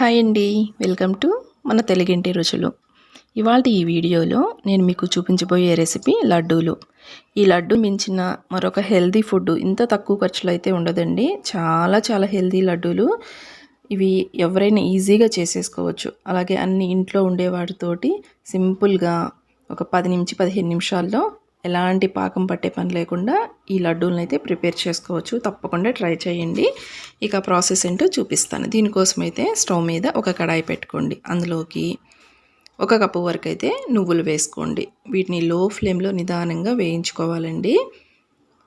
Hi అండి. Welcome to మన తెలుగింటి రుచులు. ఇవాళ ఈ వీడియోలో నేను మీకు చూపించబోయే రెసిపీ లడ్డూలు. ఈ లడ్డు మించిన మరొక హెల్దీ ఫుడ్ ఇంత తక్కువ ఖర్చులో అయితే ఉండదండి. చాలా చాలా హెల్దీ లడ్డూలు. ఇవి ఎవరైనా ఈజీగా చేసేసుకోవచ్చు. అలాగే అన్ని ఇంట్లో ఉండేవాటితోటి సింపుల్గా ఒక పది నుంచి పదిహేను నిమిషాల్లో ఎలాంటి పాకం పట్టే పని లేకుండా ఈ లడ్డూలను అయితే ప్రిపేర్ చేసుకోవచ్చు. తప్పకుండా ట్రై చేయండి. ఇక ప్రాసెస్ ఏంటో చూపిస్తాను. దీనికోసం అయితే స్టవ్ మీద ఒక కడాయి పెట్టుకోండి. అందులోకి ఒక కప్పు వరకు అయితే నువ్వులు వేసుకోండి. వీటిని లో ఫ్లేమ్లో నిదానంగా వేయించుకోవాలండి.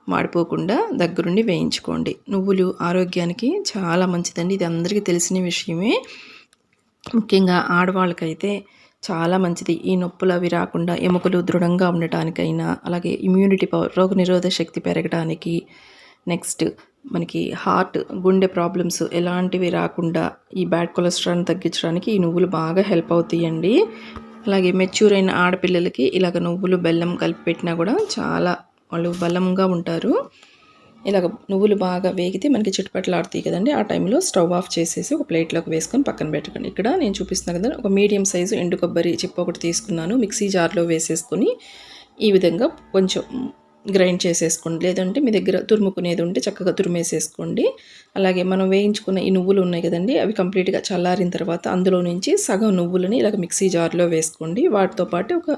మాడిపోకుండా దగ్గరుండి వేయించుకోండి. నువ్వులు ఆరోగ్యానికి చాలా మంచిదండి. ఇది అందరికీ తెలిసిన విషయమే. ముఖ్యంగా ఆడవాళ్ళకైతే చాలా మంచిది. ఈ నొప్పులు అవి రాకుండా ఎముకలు దృఢంగా ఉండటానికైనా అలాగే ఇమ్యూనిటీ పవర్ రోగనిరోధక శక్తి పెరగడానికి నెక్స్ట్ మనకి హార్ట్ గుండె ప్రాబ్లమ్స్ ఎలాంటివి రాకుండా ఈ బ్యాడ్ కొలెస్ట్రాల్ తగ్గించడానికి ఈ నువ్వులు బాగా హెల్ప్ అవుతాయండి. అలాగే మెచ్యూర్ అయిన ఆడపిల్లలకి ఇలాగ నువ్వులు బెల్లం కలిపి పెట్టినా కూడా చాలా వాళ్ళు బలంగా ఉంటారు. ఇలాగ నువ్వులు బాగా వేగితే మనకి ఆడుతాయి కదండి. ఆ టైంలో స్టవ్ ఆఫ్ చేసేసి ఒక ప్లేట్లోకి వేసుకొని పక్కన పెట్టుకోండి. ఇక్కడ నేను చూపిస్తున్నాను కదా ఒక మీడియం సైజు ఎండు కొబ్బరి చిప్ప ఒకటి తీసుకున్నాను. మిక్సీ జార్లో వేసేసుకొని ఈ విధంగా కొంచెం గ్రైండ్ చేసేసుకోండి. లేదంటే మీ దగ్గర తురుముకునేది ఉంటే చక్కగా తురిమేసేసుకోండి. అలాగే మనం వేయించుకున్న ఈ నువ్వులు ఉన్నాయి కదండి అవి కంప్లీట్గా చల్లారిన తర్వాత అందులో నుంచి సగం నువ్వులని ఇలాగ మిక్సీ జార్లో వేసుకోండి. వాటితో పాటు ఒక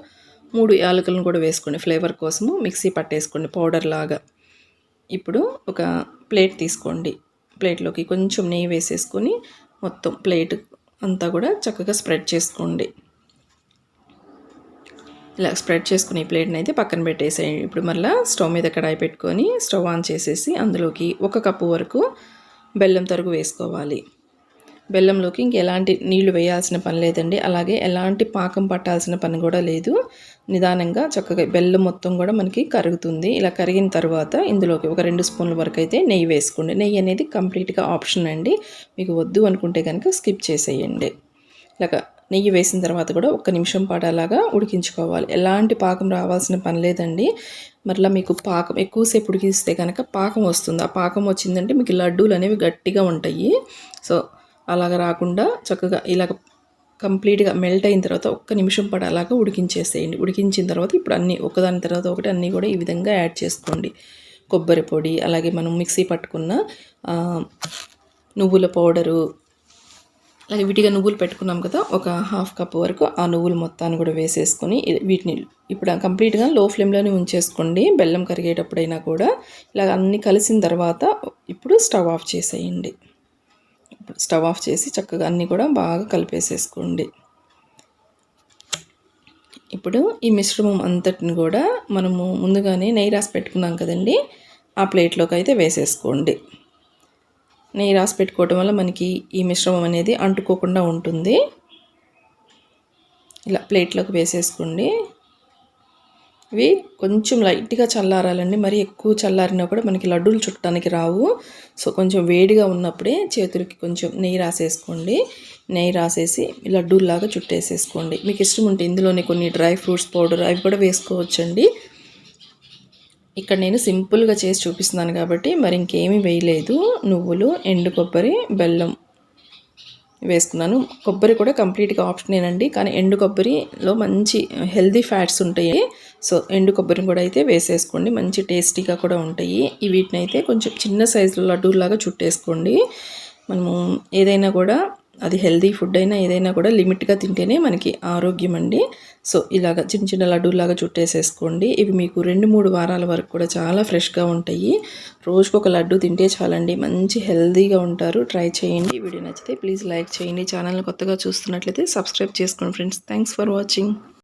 మూడు యాలకులను కూడా వేసుకోండి. ఫ్లేవర్ కోసము మిక్సీ పట్టేసుకోండి పౌడర్ లాగా. ఇప్పుడు ఒక ప్లేట్ తీసుకోండి. ప్లేట్లోకి కొంచెం నెయ్యి వేసేసుకొని మొత్తం ప్లేట్ అంతా కూడా చక్కగా స్ప్రెడ్ చేసుకోండి. ఇలా స్ప్రెడ్ చేసుకుని ఈ ప్లేట్ని అయితే పక్కన పెట్టేసేయండి. ఇప్పుడు మళ్ళీ స్టవ్ మీద కడాయి పెట్టుకొని స్టవ్ ఆన్ చేసేసి అందులోకి ఒక కప్పు వరకు బెల్లం తరుగు వేసుకోవాలి. బెల్లంలోకి ఇంకెలాంటి నీళ్ళు వేయాల్సిన పని లేదండి. అలాగే ఎలాంటి పాకం పట్టాల్సిన పని కూడా లేదు. నిదానంగా చక్కగా బెల్లం మొత్తం కూడా మనకి కరుగుతుంది. ఇలా కరిగిన తర్వాత ఇందులోకి ఒక రెండు స్పూన్ల వరకు అయితే నెయ్యి వేసుకోండి. నెయ్యి అనేది కంప్లీట్గా ఆప్షన్ అండి. మీకు వద్దు అనుకుంటే కనుక స్కిప్ చేసేయండి. ఇలాగ నెయ్యి వేసిన తర్వాత కూడా ఒక్క నిమిషం పాటు అలాగా ఉడికించుకోవాలి. ఎలాంటి పాకం రావాల్సిన పని లేదండి. మరలా మీకు పాకం ఎక్కువసేపు ఉడికిస్తే కనుక పాకం వస్తుంది. ఆ పాకం వచ్చిందంటే మీకు లడ్డూలు అనేవి గట్టిగా ఉంటాయి. సో అలాగ రాకుండా చక్కగా ఇలాగ కంప్లీట్గా మెల్ట్ అయిన తర్వాత ఒక్క నిమిషం పాటు అలాగా ఉడికించేసేయండి. ఉడికించిన తర్వాత ఇప్పుడు అన్నీ ఒకదాని తర్వాత ఒకటి అన్నీ కూడా ఈ విధంగా యాడ్ చేసుకోండి. కొబ్బరి పొడి అలాగే మనం మిక్సీ పట్టుకున్న నువ్వుల పౌడరు అలాగే విటిగా నువ్వులు పెట్టుకున్నాం కదా ఒక హాఫ్ కప్ వరకు ఆ నువ్వులు మొత్తాన్ని కూడా వేసేసుకొని వీటిని ఇప్పుడు కంప్లీట్గా లో ఫ్లేమ్లోనే ఉంచేసుకోండి. బెల్లం కరిగేటప్పుడైనా కూడా ఇలాగ అన్నీ కలిసిన తర్వాత ఇప్పుడు స్టవ్ ఆఫ్ చేసేయండి. స్టవ్ ఆఫ్ చేసి చక్కగా అన్నీ కూడా బాగా కలిపేసేసుకోండి. ఇప్పుడు ఈ మిశ్రమం అంతటిని కూడా మనము ముందుగానే నెయ్యి రాసి పెట్టుకున్నాం కదండి ఆ ప్లేట్లోకి అయితే వేసేసుకోండి. నెయ్యి రాసి పెట్టుకోవటం వల్ల మనకి ఈ మిశ్రమం అనేది అంటుకోకుండా ఉంటుంది. ఇలా ప్లేట్లోకి వేసేసుకోండి. ఇవి కొంచెం లైట్గా చల్లారాలండి. మరి ఎక్కువ చల్లారినా కూడా మనకి లడ్డూలు చుట్టడానికి రావు. సో కొంచెం వేడిగా ఉన్నప్పుడే చేతులకి కొంచెం నెయ్యి రాసేసుకోండి. నెయ్యి రాసేసి లడ్డూల్లాగా చుట్టేసేసుకోండి. మీకు ఇష్టం ఉంటే ఇందులోనే కొన్ని డ్రై ఫ్రూట్స్ పౌడర్ అవి కూడా వేసుకోవచ్చండి. ఇక్కడ నేను సింపుల్గా చేసి చూపిస్తున్నాను కాబట్టి మరి ఇంకేమీ వేయలేదు. నువ్వులు ఎండు కొబ్బరి బెల్లం వేసుకున్నాను. కొబ్బరి కూడా కంప్లీట్గా ఆప్షనేనండి కానీ ఎండు కొబ్బరిలో మంచి హెల్దీ ఫ్యాట్స్ ఉంటాయి. సో ఎండు కొబ్బరిని కూడా అయితే వేసేసుకోండి. మంచి టేస్టీగా కూడా ఉంటాయి. వీటిని అయితే కొంచెం చిన్న సైజులో లడ్డూలాగా చుట్టేసుకోండి. మనము ఏదైనా కూడా అది హెల్దీ ఫుడ్ అయినా ఏదైనా కూడా లిమిట్గా తింటేనే మనకి ఆరోగ్యం అండి సో ఇలాగ చిన్న చిన్న లడ్డూలాగా చుట్టేసేసుకోండి. ఇవి మీకు రెండు మూడు వారాల వరకు కూడా చాలా ఫ్రెష్గా ఉంటాయి. రోజుకు ఒక లడ్డు తింటే చాలండి. మంచి హెల్దీగా ఉంటారు. ట్రై చేయండి. వీడియో నచ్చితే ప్లీజ్ లైక్ చేయండి. ఛానల్ని కొత్తగా చూస్తున్నట్లయితే సబ్స్క్రైబ్ చేసుకోండి ఫ్రెండ్స్. Thanks for watching.